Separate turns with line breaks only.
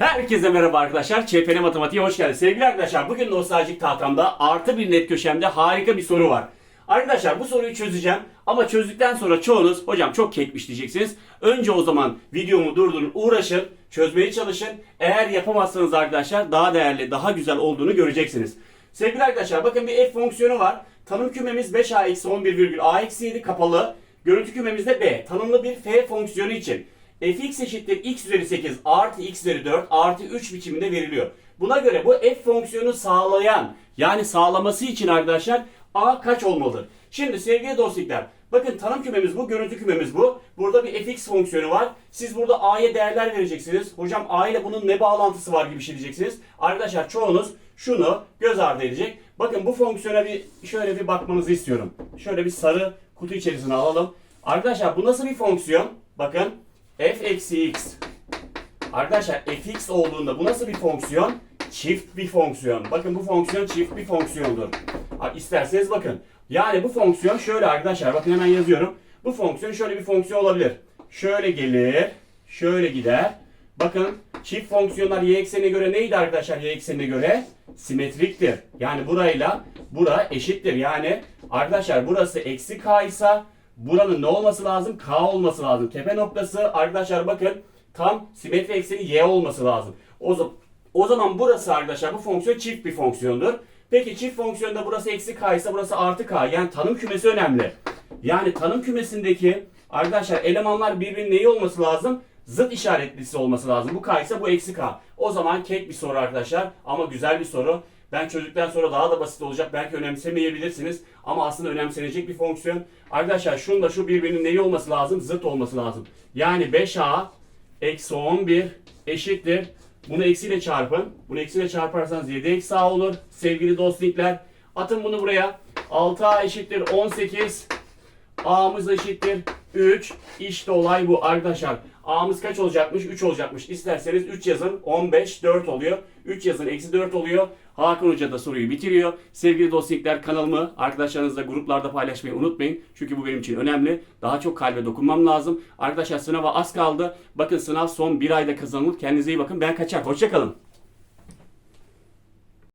Herkese merhaba arkadaşlar. ÇPN Matematiğe hoş geldiniz. Sevgili arkadaşlar bugün nostaljik tahtamda artı bir net köşemde harika bir soru var. Arkadaşlar bu soruyu çözeceğim ama çözdükten sonra çoğunuz hocam çok kekmiş diyeceksiniz. Önce o zaman videomu durdurun uğraşın çözmeye çalışın. Eğer yapamazsanız arkadaşlar daha değerli daha güzel olduğunu göreceksiniz. Sevgili arkadaşlar bakın bir f fonksiyonu var. Tanım kümemiz 5a-11,a-7 kapalı. Görüntü kümemizde b. Tanımlı bir f fonksiyonu için fx eşittir x üzeri 8 artı x üzeri 4 artı 3 biçiminde veriliyor. Buna göre bu f fonksiyonu sağlayan yani sağlaması için arkadaşlar a kaç olmalıdır? Şimdi sevgili dostlar bakın tanım kümemiz bu, görüntü kümemiz bu. Burada bir fx fonksiyonu var. Siz burada a'ya değerler vereceksiniz. Hocam a ile bunun ne bağlantısı var gibi bir şey diyeceksiniz. Arkadaşlar çoğunuz şunu göz ardı edecek. Bakın bu fonksiyona bir şöyle bir bakmanızı istiyorum. Şöyle bir sarı kutu içerisine alalım. Arkadaşlar bu nasıl bir fonksiyon? Bakın f eksi x. Arkadaşlar fx olduğunda bu nasıl bir fonksiyon? Çift bir fonksiyon. Bakın bu fonksiyon çift bir fonksiyondur. İsterseniz bakın. Yani bu fonksiyon şöyle arkadaşlar bakın hemen yazıyorum. Bu fonksiyon şöyle bir fonksiyon olabilir. Şöyle gelir, şöyle gider. Bakın çift fonksiyonlar y eksenine göre neydi arkadaşlar y eksenine göre? Simetriktir. Yani burayla bura eşittir. Yani arkadaşlar burası eksi k ise buranın ne olması lazım? K olması lazım. Tepe noktası arkadaşlar bakın tam simetri ekseni y olması lazım. O zaman o zaman burası arkadaşlar bu fonksiyon çift bir fonksiyondur. Peki çift fonksiyonda burası eksi k ise burası artı k. Yani tanım kümesi önemli. Yani tanım kümesindeki arkadaşlar elemanlar birbirinin neyi olması lazım? Zıt işaretlisi olması lazım. Bu k ise bu eksi k. O zaman kek bir soru arkadaşlar ama güzel bir soru. Ben çözdükten sonra daha da basit olacak. Belki önemsemeyebilirsiniz. Ama aslında önemsenecek bir fonksiyon. Arkadaşlar şunun da şu birbirinin neyi olması lazım? Zıt olması lazım. Yani 5a eksi 11 eşittir. Bunu eksiyle çarpın. Bunu eksiyle çarparsanız 7 eksi a olur. Sevgili dostlikler. Atın bunu buraya. 6a eşittir 18. A'mız eşittir 3. İşte olay bu arkadaşlar. A'mız kaç olacakmış? 3 olacakmış. İsterseniz 3 yazın. 15, 4 oluyor. 3 yazın. Eksi 4 oluyor. Hakan Hoca da soruyu bitiriyor. Sevgili dostluklar kanalımı arkadaşlarınızla gruplarda paylaşmayı unutmayın. Çünkü bu benim için önemli. Daha çok kalbe dokunmam lazım. Arkadaşlar sınava az kaldı. Bakın sınav son bir ayda kazanılır. Kendinize iyi bakın. Ben kaçar. Hoşçakalın.